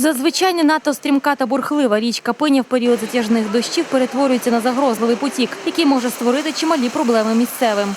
Зазвичай не надто стрімка та бурхлива річка Пиня в період затяжних дощів перетворюється на загрозливий потік, який може створити чималі проблеми місцевим.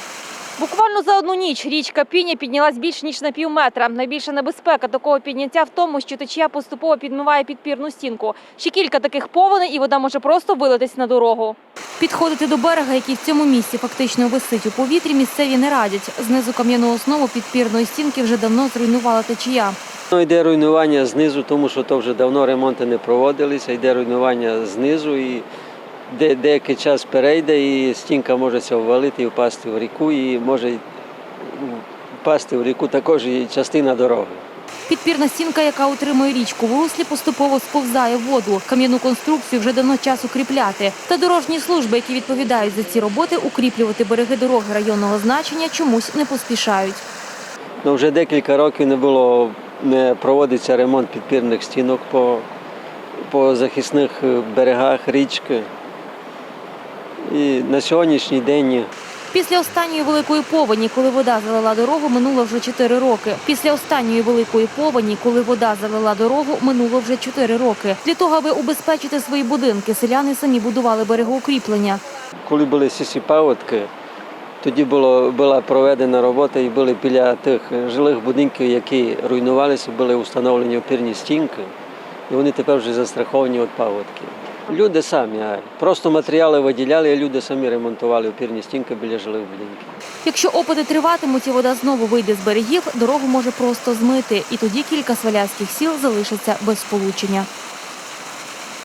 Буквально за одну ніч річка Піня піднялась більш ніж на пів метра. Найбільша небезпека такого підняття в тому, що течія поступово підмиває підпірну стінку. Ще кілька таких повеней, і вода може просто вилитись на дорогу. Підходити до берега, який в цьому місці фактично висить у повітрі, місцеві не радять. Знизу кам'яну основу підпірної стінки вже давно зруйнувала течія. Ну, йде руйнування знизу, тому що то вже давно ремонти не проводилися, йде руйнування знизу і де, деякий час перейде, і стінка може це ввалити і впасти в ріку, і може впасти в ріку також і частина дороги. Підпірна стінка, яка утримує річку в руслі, поступово сповзає в воду. Кам'яну конструкцію вже давно час укріпляти. Та дорожні служби, які відповідають за ці роботи, укріплювати береги дороги районного значення чомусь не поспішають. Ну, вже декілька років не було, проводиться ремонт підпірних стінок по, по захисних е, берегах річки. І на сьогоднішній день Після останньої великої повені, коли вода залила дорогу, минуло вже 4 роки. Після останньої великої повені, коли вода залила дорогу, минуло вже 4 роки. Для того, аби убезпечити свої будинки, селяни самі будували берегоукріплення. коли були сісі паводки, тоді було, була проведена робота і були біля тих жилих будинків, які руйнувалися, були встановлені опірні стінки, і вони тепер вже застраховані від паводків. Люди самі, просто матеріали виділяли, і люди самі ремонтували опірні стінки біля жилих будинків. Якщо опади триватимуть і вода знову вийде з берегів, дорогу може просто змити, і тоді кілька свалявських сіл залишаться без сполучення.